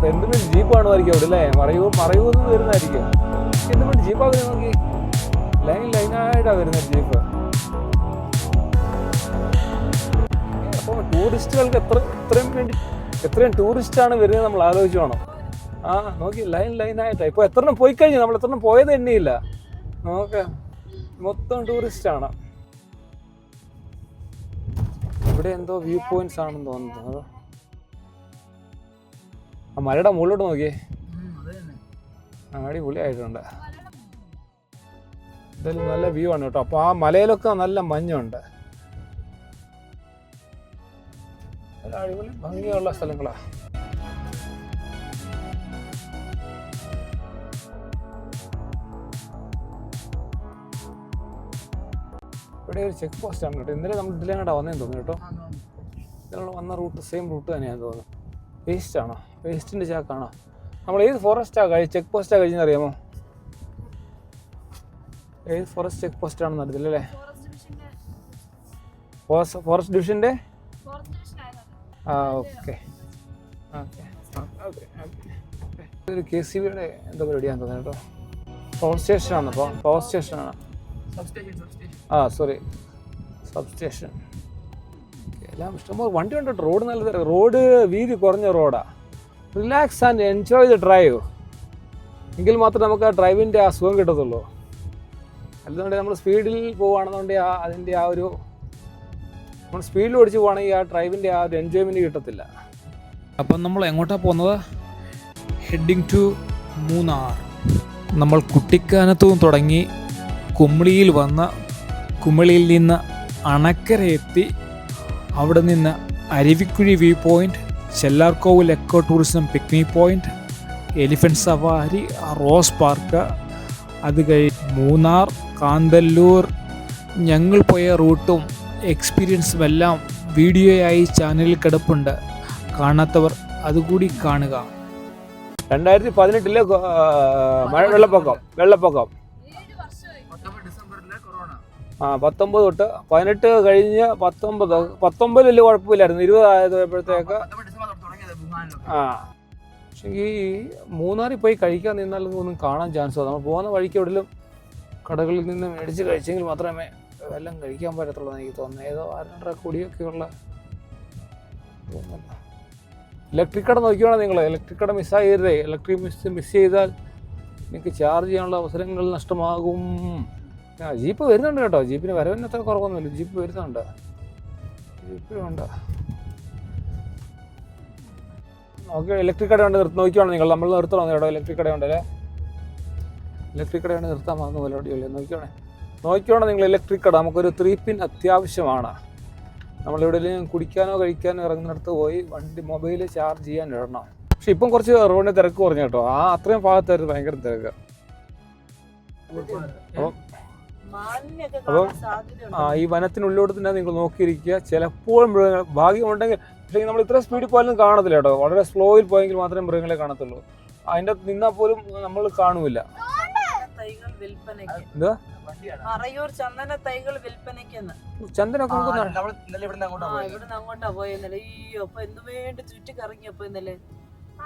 ഇപ്പൊ എന്തിനും ജീപ്പ് കാണുമായിരിക്കും അവിടെ അല്ലേ? മറയൂ മറയൂന്ന് വരുന്നതായിരിക്കും. എന്തുകൊണ്ട് ജീപ്പ് വരുന്നത് നോക്കി ലൈൻ ലൈനായിട്ടാണ് വരുന്നത് ജീപ്പ് അപ്പോൾ ടൂറിസ്റ്റുകൾക്ക് എത്ര ഇത്രയും വേണ്ടി എത്രയും ടൂറിസ്റ്റാണ് വരുന്നത് നമ്മൾ ആലോചിച്ച് വേണം. ആ നോക്കി ലൈൻ ലൈനായിട്ടാണ് ഇപ്പോൾ എത്ര എണ്ണം പോയി കഴിഞ്ഞു? നമ്മൾ എത്ര എണ്ണം പോയത് എണ്ണിയില്ല. നോക്ക മൊത്തം ടൂറിസ്റ്റാണ് ഇവിടെ എന്തോ വ്യൂ പോയിന്റ്സ് ആണെന്ന് തോന്നുന്നു. ആ മലയുടെ മുകളിലോട്ട് നോക്കിയേ. ആ, അടിപൊളിയായിട്ടുണ്ട്. എന്തായാലും നല്ല വ്യൂ ആണ് കേട്ടോ. അപ്പൊ ആ മലയിലൊക്കെ നല്ല മഞ്ഞുണ്ട്. അടിപൊളി ഭംഗിയുള്ള സ്ഥലങ്ങളാ. ഇവിടെ ഒരു ചെക്ക് പോസ്റ്റ് ആണ് കേട്ടോ. ഇന്നലെ നമ്മൾ ഇതിലെങ്ങോട്ടാ വന്നേന്ന് തോന്നുന്നു കേട്ടോ. ഇതിലുള്ള വന്ന റൂട്ട് സെയിം റൂട്ട് തന്നെയാണ് തോന്നുന്നു. വേസ്റ്റ് ആണോ? വേസ്റ്റിന്റെ ചാക്കാണോ? നമ്മൾ ഏത് ഫോറസ്റ്റാണ് കഴി ചെക്ക് പോസ്റ്റാണ് കഴിഞ്ഞെന്ന് അറിയാമോ? ഏത് ഫോറസ്റ്റ് ചെക്ക് പോസ്റ്റ് ആണെന്ന് അറിയത്തില്ലല്ലേ ഫോറസ്റ്റ് ഫോറസ്റ്റ് ഡിവിഷന്റെ ആ ഓക്കെ ഓക്കെ ഓക്കെ ഇതൊരു കെ സി ബിയുടെ എന്താ പരിപാടിയാന്ന് തോന്നുന്നു കേട്ടോ. പവർ സ്റ്റേഷനാണ് പവർ സ്റ്റേഷനാണ് ആ സോറി സബ് സ്റ്റേഷൻ എല്ലാം ഇഷ്ടംപോലെ വണ്ടി ഉണ്ട് റോഡ് നല്ല. റോഡ് വീതി കുറഞ്ഞ റോഡാ relax and enjoy the drive എങ്കിൽ മാത്രമേ നമുക്ക് ആ ഡ്രൈവിന്റെ ആ സുഖം കിട്ടത്തുള്ളൂ. അല്ലാന്നുണ്ടെങ്കിൽ നമ്മൾ സ്പീഡിൽ പോവുകയാണെന്നുണ്ടെങ്കിൽ ആ അതിന്റെ ആ ഒരു നമ്മൾ സ്പീഡിൽ ഓടിച്ച് പോവുകയാണെങ്കിൽ ആ ഡ്രൈവിന്റെ ആ ഒരു എൻജോയ്മെന്റ് കിട്ടത്തില്ല. അപ്പം നമ്മൾ എങ്ങോട്ടാണ് പോകുന്നത്? Heading to Munnar. നമ്മൾ കുട്ടിക്കാനത്തും തുടങ്ങി കുമിളിയിൽ വന്ന കുമിളിയിൽ നിന്ന് അണക്കര എത്തി അവിടെ നിന്ന് Aruvikkuzhi view point Chellarkovil eco tourism picnic point elephant സവാരി റോസ് പാർക്ക് അത് കഴി മൂന്നാർ കാന്തല്ലൂർ. ഞങ്ങൾ പോയ റൂട്ടും എക്സ്പീരിയൻസും എല്ലാം വീഡിയോയായി ചാനലിൽ കിടപ്പുണ്ട്. കാണാത്തവർ അതുകൂടി കാണുക. രണ്ടായിരത്തി പതിനെട്ടിലെ മഴ വെള്ളപ്പൊക്കം വെള്ളപ്പൊക്കം. ആ പത്തൊമ്പത് തൊട്ട് പതിനെട്ട് കഴിഞ്ഞ് പത്തൊമ്പത് പത്തൊമ്പത് വലിയ കുഴപ്പമില്ലായിരുന്നു. ഇരുപത് ആയപ്പോഴത്തേക്ക് ആ പക്ഷേ ഈ മൂന്നാറിൽ പോയി കഴിക്കാൻ നിന്നാലും ഒന്നും കാണാൻ ചാൻസ് നമ്മൾ പോകുന്ന വഴിക്ക് എവിടെയും കടകളിൽ നിന്ന് മേടിച്ച് കഴിച്ചെങ്കിൽ മാത്രമേ വെല്ലം കഴിക്കാൻ പറ്റത്തുള്ളൂ എനിക്ക് തോന്നുന്നു. ഏതോ ആരുടെ കൂടിയൊക്കെയുള്ള ഇലക്ട്രിക് കട നോക്കിയാണോ നിങ്ങൾ. ഇലക്ട്രിക് കട മിസ്സായരുതേ ഇലക്ട്രിക് മിസ് മിസ് ചെയ്താൽ എനിക്ക് ചാർജ് ചെയ്യാനുള്ള അവസരങ്ങൾ നഷ്ടമാകും. ആ ജീപ്പ് വരുന്നുണ്ട് കേട്ടോ. ജീപ്പിന് വരവിന് അത്ര കുറവൊന്നുമില്ല. ജീപ്പ് വരുന്നുണ്ട്. ജീപ്പിലുണ്ട് ഓക്കെ ഇലക്ട്രിക് കട ഉണ്ട്. നിർത്തി നോക്കിയാണോ നിങ്ങൾ. നമ്മൾ നിർത്തണോ. കേട്ടോ ഇലക്ട്രിക് കട ഉണ്ടല്ലേ ഇലക്ട്രിക് കടയാണ് നിർത്താൻ വന്നു പോലെ അടിയല്ലേ നോക്കിയോണേ നോക്കിയോണേ നിങ്ങൾ ഇലക്ട്രിക് കട. നമുക്കൊരു ത്രീ പിൻ അത്യാവശ്യമാണ് നമ്മളിവിടെ കുടിക്കാനോ കഴിക്കാനോ ഇറങ്ങുന്നിടത്ത് പോയി വണ്ടി മൊബൈൽ ചാർജ് ചെയ്യാൻ ഇടണം. പക്ഷെ ഇപ്പം കുറച്ച് റോഡിന് തിരക്ക് കുറഞ്ഞു കേട്ടോ. ആ അത്രയും ഭാഗത്തായിരുന്നു ഭയങ്കര തിരക്ക്. അപ്പം അപ്പം ആ ഈ വനത്തിനുള്ളിലോട്ട് തന്നെ നിങ്ങൾ നോക്കിയിരിക്കുക. ചിലപ്പോൾ മൃഗങ്ങൾ ഭാഗ്യമുണ്ടെങ്കിൽ പക്ഷേ നമ്മൾ ഇത്ര സ്പീഡിൽ പോയാലും കാണത്തില്ല കേട്ടോ. വളരെ സ്ലോയിൽ പോയെങ്കിൽ മാത്രമേ മൃഗങ്ങളെ കാണത്തുള്ളൂ. അതിന്റെ അകത്ത് നിന്നാൽ പോലും നമ്മൾ എന്താ മറയൂർ ചന്ദന തൈകൾ വിൽപ്പനയ്ക്കെന്ന്. ചന്ദനൊക്കെ ഇവിടുന്ന് അങ്ങോട്ടാ പോയെന്നല്ലേ അയ്യോ അപ്പൊ എന്ത് വേണ്ടി ചുറ്റി ഇന്നലെ?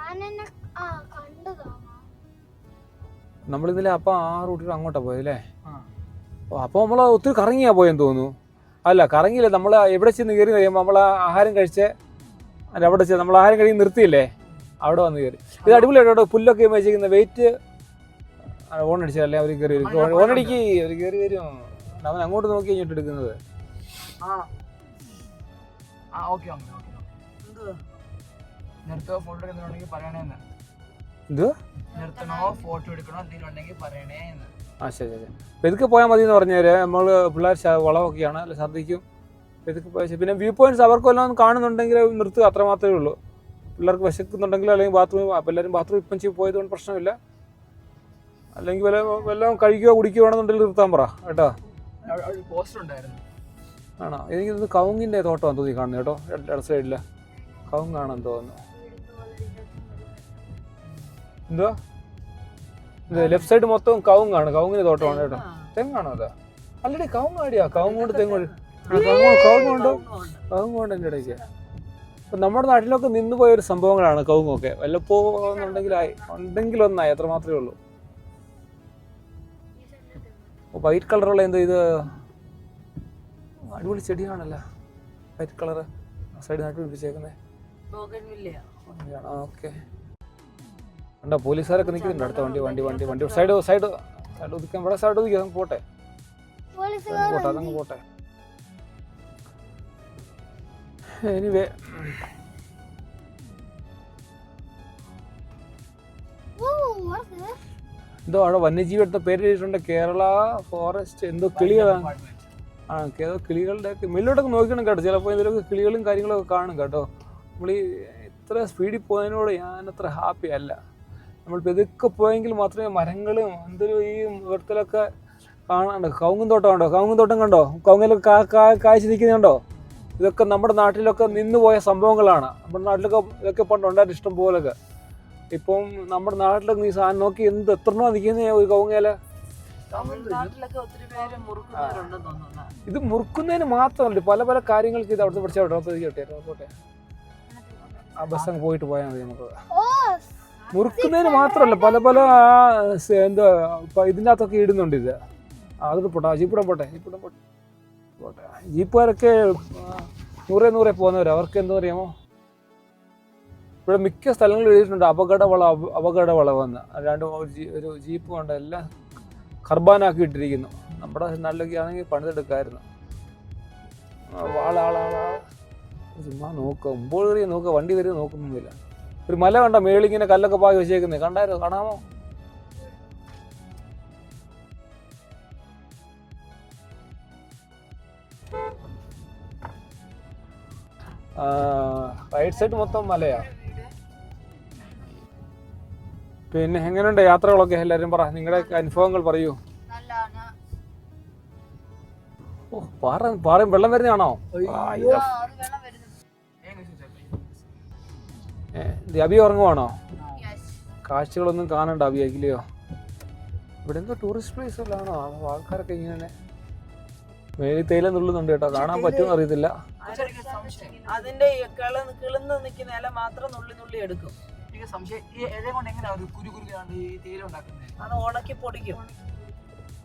ആനനെ ആ കണ്ടതാ. നമ്മളിന്നലെ അപ്പം ആ റൂട്ടിൽ അങ്ങോട്ടാ പോയല്ലേ അപ്പോൾ നമ്മൾ ഒത്തിരി കറങ്ങിയാ പോയെന്ന് തോന്നുന്നു. അല്ല കറങ്ങിയില്ല. നമ്മൾ എവിടെ ചെന്ന് കയറി കഴിയുമ്പോൾ നമ്മൾ ആഹാരം കഴിച്ച് അല്ല അവിടെ ചെന്ന് നമ്മൾ ആഹാരം കഴിഞ്ഞ് നിർത്തിയില്ലേ? അവിടെ വന്ന് കയറി. ഇത് അടിപൊളിയായിട്ട് അവിടെ പുല്ലൊക്കെ വെച്ചിരിക്കുന്ന വെയിറ്റ് ഓൺ അടിച്ചാലേ അവർ കയറി വരും. ഓണടിക്ക് അവർ കയറി വരും. അവൻ അങ്ങോട്ട് നോക്കി കഴിഞ്ഞിട്ട് എടുക്കുന്നത്. എന്ത്? എന്തുവാ? നിർത്തണോ ഫോട്ടോ എടുക്കണോ എന്തെങ്കിലും ഉണ്ടെങ്കിൽ പറയണേ എന്ന് ആ ശരി ശരി. പെതുക്കെ പോയാൽ മതി എന്ന് പറഞ്ഞാൽ നമ്മൾ പിള്ളേർ വളമൊക്കെയാണ്. അല്ല ശ്രദ്ധിക്കും പെതുക്കെ പോയാൽ. പിന്നെ വ്യൂ പോയിന്റ്സ് അവർക്ക് വല്ലതും കാണുന്നുണ്ടെങ്കിൽ നിർത്തുക അത്ര മാത്രമേ ഉള്ളൂ. പിള്ളേർക്ക് വിശക്കുന്നുണ്ടെങ്കിൽ അല്ലെങ്കിൽ ബാത്റൂം എല്ലാവരും ബാത്റൂം ഇപ്പം ചെയ്ത് പോയതുകൊണ്ട് പ്രശ്നമില്ല. അല്ലെങ്കിൽ വല്ല വല്ലതും കഴിക്കുകയോ കുടിക്കുകയോ വേണമെന്നുണ്ടെങ്കിൽ നിർത്താൻ പറ കേട്ടോ. ആണോ? എനിക്കിത് കവുങ്ങിന്റെ തോട്ടമാണ് തോന്നി കാണുന്നത് കേട്ടോ. ഇട സൈഡിൽ കവുങ്ങാണെന്ന് തോന്നുന്നു. എന്തോ? ലെഫ്റ്റ് സൈഡ് മൊത്തം കവുങ്ങാണ്. കവുങ്ങിന് തോട്ടമാണ് കേട്ടോ. തെങ്ങാണോ. അതാ അല്ലടി കവുങ്ങാടിയാ കവുങ്ങോണ്ട് തെങ്ങോട് കവുങ്ങുണ്ടോ കവുങ്ങോണ്ടോ എന്റെ ഇടയ്ക്ക്. അപ്പം നമ്മുടെ നാട്ടിലൊക്കെ നിന്ന് പോയ ഒരു സംഭവങ്ങളാണ് കവുങ്ങൊക്കെ. വല്ലപ്പോന്നുണ്ടെങ്കിലായി ഉണ്ടെങ്കിൽ ഒന്നായി. അത്ര മാത്രമേ ഉള്ളൂ. വൈറ്റ് കളറുള്ള എന്താ ഇത്? അടിപൊളി ചെടിയാണല്ലോ. White colour. സൈഡ് നാട്ടിൽ പിടിപ്പിച്ചേക്കുന്നത് ബോഗൻവില്ലയാ. ഓക്കെ. ഉണ്ടോ പോലീസുകാരൊക്കെ നിൽക്കുന്നുണ്ട്. അടുത്ത വണ്ടി വണ്ടി വണ്ടി വണ്ടി. സൈഡ് സൈഡ് സൈഡ് ഒതുക്കാൻ ഇവിടെ സൈഡ് ഒതുക്കി അതങ്ങ് പോട്ടെ. പോട്ടെ അതങ്ങ് പോട്ടെ. എനിവേ എന്തോ അവിടെ വന്യജീവി എടുത്ത പേര് എഴുതിയിട്ടുണ്ട്. കേരള ഫോറസ്റ്റ്. എന്തോ കിളികളാണ്. ആ ഏതോ കിളികളുടെ ഒക്കെ മെല്ലോട്ടൊക്കെ നോക്കണം കേട്ടോ. ചിലപ്പോൾ ഇതിലൊക്കെ കിളികളും കാര്യങ്ങളൊക്കെ കാണും കേട്ടോ. നമ്മൾ ഈ ഇത്ര സ്പീഡിൽ പോയതിനോട് ഞാൻ അത്ര ഹാപ്പി അല്ല. നമ്മൾ പെതുക്കെ പോയെങ്കിൽ മാത്രമേ മരങ്ങളും എന്തൊരു ഈ വൃത്തിലൊക്കെ കാണാണ്ട് കവുങ്ങും തോട്ടം കണ്ടോ കവുങ്ങും തോട്ടം കണ്ടോ? കവുങ്ങിലൊക്കെ കാ കാ കായ്ച്ച് നിൽക്കുന്നുണ്ടോ ഇതൊക്കെ നമ്മുടെ നാട്ടിലൊക്കെ നിന്ന് പോയ സംഭവങ്ങളാണ്. നമ്മുടെ നാട്ടിലൊക്കെ ഇതൊക്കെ പണ്ടുണ്ടായിട്ട് ഇഷ്ടം പോലൊക്കെ. ഇപ്പം നമ്മുടെ നാട്ടിലൊക്കെ നീ സാധനം നോക്കി എന്ത് എത്രണ്ണോ നിൽക്കുന്ന ഒരു തോന്നുന്നു. ഇത് മുറുക്കുന്നതിന് മാത്രമല്ല പല പല കാര്യങ്ങൾക്ക് ഇത് അവിടുത്തെ പഠിച്ച അവിടെ കേട്ടെ പോട്ടെ. ആ ബസ് അങ്ങ് പോയിട്ട് പോയാൽ മതി നമുക്ക്. മുറുക്കുന്നതിന് മാത്രമല്ല പല പല എന്താ ഇതിന്റെ അകത്തൊക്കെ ഇടുന്നുണ്ട് ഇത്. ആ, അത് പോട്ടെ ജീപ്പിടം പോട്ടെ ജീപ്പിടം പോട്ടെ. പോട്ടെ. ജീപ്പുകാരൊക്കെ നൂറേ നൂറേ പോകുന്നവർ അവർക്ക് എന്താ പറയാമോ? ഇവിടെ മിക്ക സ്ഥലങ്ങളിൽ എഴുതിയിട്ടുണ്ട് അപകട അപകടവളവെന്ന് അപകട വളവെന്ന്. അല്ലാണ്ട് ഒരു ജീപ്പ് കൊണ്ട് എല്ലാം കർബാനാക്കി ഇട്ടിരിക്കുന്നു. നമ്മുടെ നാട്ടിലൊക്കെ ആണെങ്കിൽ പണിതെടുക്കായിരുന്നു. ആളാളാളാ ചുമ്മാ നോക്കുക കയറി നോക്കുക വണ്ടി വരെ നോക്കുന്നൊന്നുമില്ല ഒരു മല കണ്ട മേളിങ്ങനെ കല്ലൊക്കെ പാകി വെച്ചേക്കുന്നത് കണ്ടായിരുന്നു? കാണാമോ? റൈറ്റ് സൈഡ് മൊത്തം മലയാ. പിന്നെ എങ്ങനെയുണ്ട് യാത്രകളൊക്കെ? എല്ലാരും പറ. നിങ്ങളുടെ അനുഭവങ്ങൾ പറയൂ. ഓ പാറ പാറയും വെള്ളം വരുന്നതാണോ? അബി ഉറങ്ങുവാണോ? യെസ് കാഴ്ചകളൊന്നും കാണണ്ട അബിയാക്കില്ലയോ ഇവിടെ എന്തോ ടൂറിസ്റ്റ് പ്ലേസ് വല്ലതാണോ ആൾക്കാരൊക്കെ ഇങ്ങനെ മേലി തേയില നുള്ളുന്നുണ്ട് കേട്ടോ. കാണാൻ പറ്റുമെന്ന് അറിയത്തില്ല അതിന്റെ കിളന്ന് നിൽക്കുന്ന ഇല മാത്രം നുള്ളി നുള്ളി എടുക്കും. എനിക്ക് സംശയം. ഈ ഇല കൊണ്ട് എങ്ങനെയാ ഒരു കുരു കുരുക്കാണ്ട് ഈ തേയില ഉണ്ടാക്കുന്നത്? അത് ഉണക്കി പൊടിക്കും.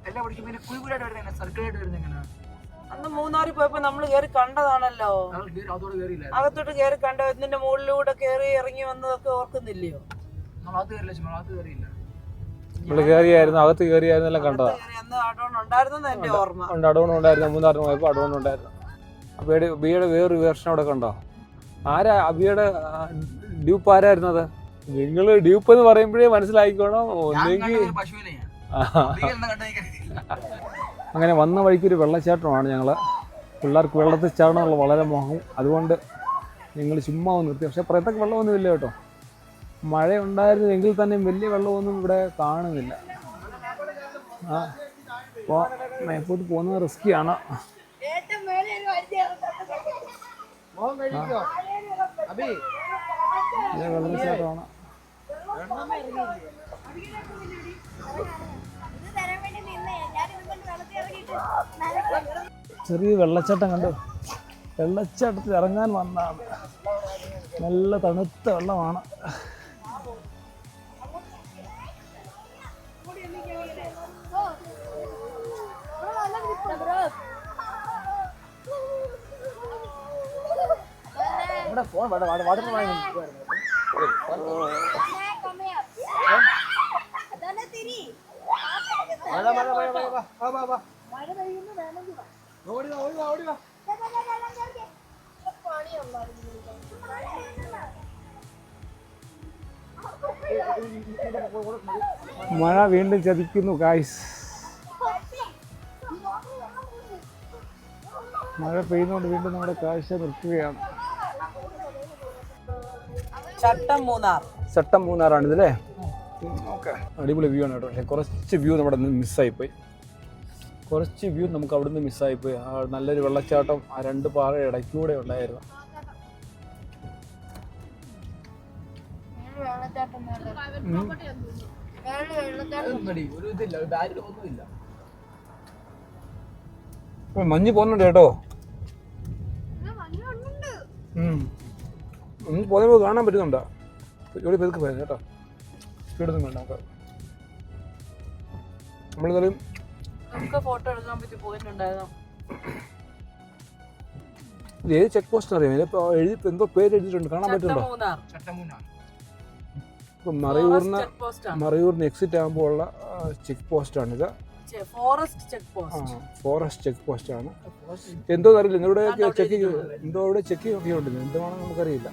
എല്ലാം പൊടിക്കും പിന്നെ കുരു കുരായിട്ട് വരുന്നത് എങ്ങനെ സർക്കിളായിട്ട് വരുന്നത് എങ്ങനെയാ? അന്ന് മൂന്നാറിൽ പോയപ്പോ നമ്മൾ കയറി കണ്ടതാണല്ലോ. അകത്തോട്ട് കയറി കണ്ടോ? ഇതിന്റെ മുകളിലൂടെ കയറി ഇറങ്ങി വന്നതൊക്കെ ഓർക്കുന്നില്ലയോ? നമ്മൾ അത് കയറില്ല നമ്മൾ അത് നമ്മൾ കയറിയായിരുന്നു അകത്ത് കയറിയായിരുന്നെല്ലാം കണ്ടതാ. അകത്ത് കയറി അന്ന് എന്റെ ഓർമ്മ. ഉണ്ട് അടവണം ഉണ്ടായിരുന്നു മൂന്നാറിന് പോയപ്പോൾ അടവണം ഉണ്ടായിരുന്നു. അപ്പൊ ബിയുടെ വേറൊരു വേർഷൻ അവിടെ കണ്ടോ? ആരാ അബിയുടെ ഡ്യൂപ്പ് ആരായിരുന്നത്? നിങ്ങൾ ഡ്യൂപ്പ് എന്ന് പറയുമ്പോഴേ മനസ്സിലായിക്കോണം ഒന്നെങ്കിൽ അങ്ങനെ വന്ന വഴിക്കൊരു വെള്ളച്ചാട്ടമാണ് ഞങ്ങൾ പിള്ളേർക്ക് വെള്ളത്തിൽ ചാടണമുള്ള വളരെ മോഹം. അതുകൊണ്ട് ഞങ്ങൾ ചുമ്മാ ഒന്ന് നിർത്തി. പക്ഷേ പുറത്തൊക്കെ വെള്ളമൊന്നുമില്ല കേട്ടോ. മഴ തന്നെയും തന്നെ വലിയ വെള്ളമൊന്നും ഇവിടെ കാണുന്നില്ല. ആ അപ്പോൾ മേപ്പോട്ട് പോകുന്നത് റിസ്ക്കിയാണ് വെള്ളച്ചാട്ടമാണ്. ചെറിയ വെള്ളച്ചാട്ടം കണ്ടു? വെള്ളച്ചാട്ടത്തിൽ ഇറങ്ങാൻ വന്നാണ് നല്ല തണുത്ത വെള്ളമാണ്. ഇവിടെ ഫോൺ വാട്ടർ വാങ്ങി അതന്നെ തിരി മഴ മഴ മഴ മഴ വാ വാ വാ വാ മഴ കഴിയുന്നു വേണമെങ്കിൽ വാ. ഓടി വാ ഓടി വാ ഓടി വാ ദേ, ദേ, ദേ, ദേ, ദേ, ദേ. ഇവിടെ പണിയുണ്ടായിരുന്നു മഴ വീണ്ടും ചതിക്കുന്നു കായ്സ് മഴ പെയ്യുന്നതുകൊണ്ട് വീണ്ടും നമ്മുടെ കാഴ്ച നിർത്തുകയാണ് ചട്ടം മൂന്നാർ ചട്ടം മൂന്നാറാണ് ഇതല്ലേ ഓക്കെ അടിപൊളി വ്യൂ ആണ് കേട്ടോ. പക്ഷേ കുറച്ച് വ്യൂ നമ്മുടെ മിസ്സായിപ്പോയി കുറച്ച് വ്യൂ നമുക്ക് അവിടെ അവിടുന്ന് മിസ്സായിപ്പോയി ആ നല്ലൊരു വെള്ളച്ചാട്ടം ആ രണ്ട് പാറ ഇടയ്ക്കൂടെ ഉണ്ടായിരുന്നു. മഞ്ഞ് പോകുന്നുണ്ട് കേട്ടോ. പോകുമ്പോൾ കാണാൻ പറ്റുന്നുണ്ടോ? ഇവിടെ പേർക്ക് പോയത് കേട്ടോ. സ്പീഡൊന്നും വേണ്ട നമുക്ക് നമ്മളെന്തായാലും നമുക്ക് ഫോട്ടോ എടുക്കാൻ പറ്റി പോയിട്ടുണ്ടായിരുന്നു. ഇത് ഏത് ചെക്ക് പോസ്റ്റ് അറിയാം? ഇപ്പൊ എഴുതി എന്തോ പേര് എഴുതിയിട്ടുണ്ട് കാണാൻ പറ്റുന്നു പറ്റുന്നുണ്ടോ? മൂന്നാർ. ഇപ്പം മറയൂറിന് ചെക്ക് പോസ്റ്റ് ആണ്. മറയൂറിന് എക്സിറ്റ് ആകുമ്പോൾ ഉള്ള ചെക്ക് പോസ്റ്റാണിത് ഫോറസ്റ്റ് ചെക്ക് ആ പോസ്റ്റ് ഫോറസ്റ്റ് ചെക്ക് പോസ്റ്റാണ് എന്തോ അറിയില്ല നിങ്ങളുടെ ചെക്ക് എന്തോ ഇവിടെ ചെക്ക് ഒക്കെ ഉണ്ട് എന്തുവാണെന്ന് നമുക്കറിയില്ല.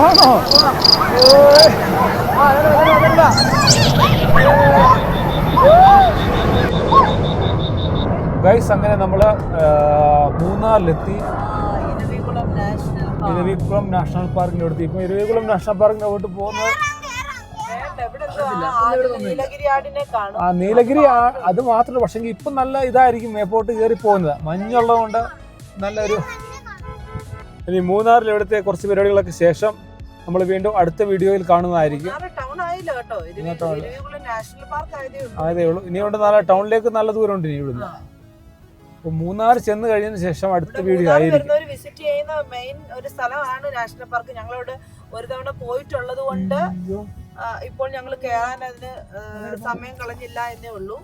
ആണോ ഗൈസ് അങ്ങനെ നമ്മൾ മൂന്നാറിലെത്തി. ഇരവികുളം നാഷണൽ പാർക്കിന്റെ അടുത്ത്. ഇപ്പം ഇരവികുളം നാഷണൽ പാർക്കിന്റെ ആടിനെ കാണും ആ നീലഗിരി അത് മാത്രമല്ല. പക്ഷെങ്കിൽ ഇപ്പം നല്ല ഇതായിരിക്കും മേപ്പോട്ട് കയറി പോകുന്നത്. മഞ്ഞുള്ളതുകൊണ്ട് നല്ലൊരു ഇനി മൂന്നാറിൽ ഇവിടുത്തെ കുറച്ച് പരിപാടികളൊക്കെ ശേഷം നമ്മൾ വീണ്ടും അടുത്ത വീഡിയോയിൽ കാണുന്നതായിരിക്കും. ആയതേ ഉള്ളൂ. ഇനിയുണ്ട് ഉള്ളൂ. ഇനി കൊണ്ട് നല്ല ടൗണിലേക്ക് നല്ല ദൂരം ഉണ്ട് ഇനി ഇവിടുന്ന്. അപ്പൊ മൂന്നാർ ചെന്ന് കഴിഞ്ഞതിന് ശേഷം അടുത്ത വീഡിയോ ആയിരുന്നു ആയിരിക്കും. വിസിറ്റ് ചെയ്യുന്ന മെയിൻ ഒരു സ്ഥലമാണ് നാഷണൽ പാർക്ക് ഞങ്ങളോട് ഒരു തവണ പോയിട്ടുള്ളത് കൊണ്ട് ഇപ്പോൾ ഞങ്ങൾ കയറാൻ അതിന് സമയം കളഞ്ഞില്ല എന്നേ ഉള്ളൂ.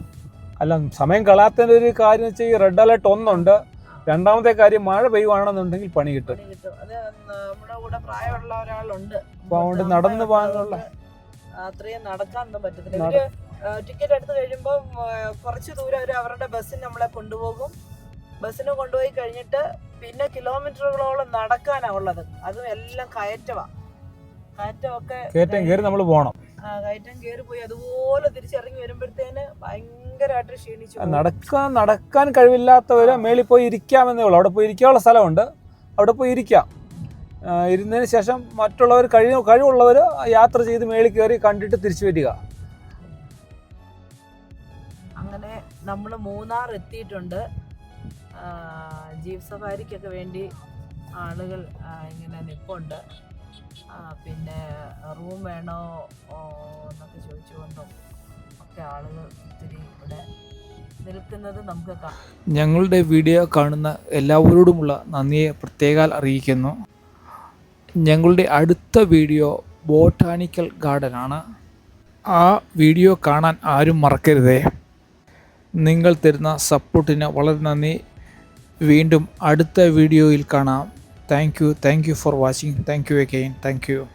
അല്ല സമയം കളയാത്തതിന്റെ ഒരു കാര്യം വെച്ചാൽ ഈ റെഡ് അലർട്ട് ഒന്നുണ്ട്. രണ്ടാമത്തെ കാര്യം മഴ പെയ്യുവാണെന്നുണ്ടെങ്കിൽ പണി കിട്ടും. അത് നമ്മുടെ കൂടെ പ്രായമുള്ള ഒരാളുണ്ട്. അപ്പോൾ അതുകൊണ്ട് അപ്പം നടന്നു പോകാനുള്ള അത്രയും നടക്കാനൊന്നും പറ്റത്തില്ല. ഇവർ ടിക്കറ്റ് എടുത്തു കഴിയുമ്പോൾ കുറച്ച് ദൂരം അവർ അവരുടെ ബസ്സിന് നമ്മളെ കൊണ്ടുപോകും. ബസ്സിന് കൊണ്ടുപോയി കഴിഞ്ഞിട്ട് പിന്നെ കിലോമീറ്ററുകളോളം നടക്കാനാ ഉള്ളത്. അതും എല്ലാം കയറ്റവാ. കയറ്റമൊക്കെ കയറ്റം കയറി നമ്മൾ പോകണം ആ, കയറ്റം കയറി പോയി അതുപോലെ തിരിച്ചിറങ്ങി വരുമ്പോഴത്തേന് ഭയങ്കരമായിട്ട് ക്ഷീണിച്ചു പോകും. നടക്കാൻ നടക്കാൻ കഴിവില്ലാത്തവര് മേളിൽ പോയി ഇരിക്കാമെന്നേ ഉള്ളൂ. അവിടെ പോയി ഇരിക്കാനുള്ള സ്ഥലമുണ്ട്. അവിടെ പോയി ഇരിക്കാം. ഇരുന്നതിന് ശേഷം മറ്റുള്ളവർ കഴിവ് കഴിവുള്ളവർ യാത്ര ചെയ്ത് മേളിൽ കയറി കണ്ടിട്ട് തിരിച്ചു വരിക. അങ്ങനെ നമ്മൾ മൂന്നാർ എത്തിയിട്ടുണ്ട്. ജീവ് സഫാരിക്കൊക്കെ വേണ്ടി ആളുകൾ ഇങ്ങനെ നിൽപ്പുണ്ട് പിന്നെ റൂം വേണോ നമുക്ക് ഞങ്ങളുടെ വീഡിയോ കാണുന്ന എല്ലാവരോടുമുള്ള നന്ദിയെ പ്രത്യേകാൽ അറിയിക്കുന്നു. ഞങ്ങളുടെ അടുത്ത വീഡിയോ ബോട്ടാണിക്കൽ ആണ്. ആ വീഡിയോ കാണാൻ ആരും മറക്കരുതേ. നിങ്ങൾ തരുന്ന സപ്പോർട്ടിന് വളരെ നന്ദി. വീണ്ടും അടുത്ത വീഡിയോയിൽ കാണാം. Thank you thank you for watching. Thank you again thank you.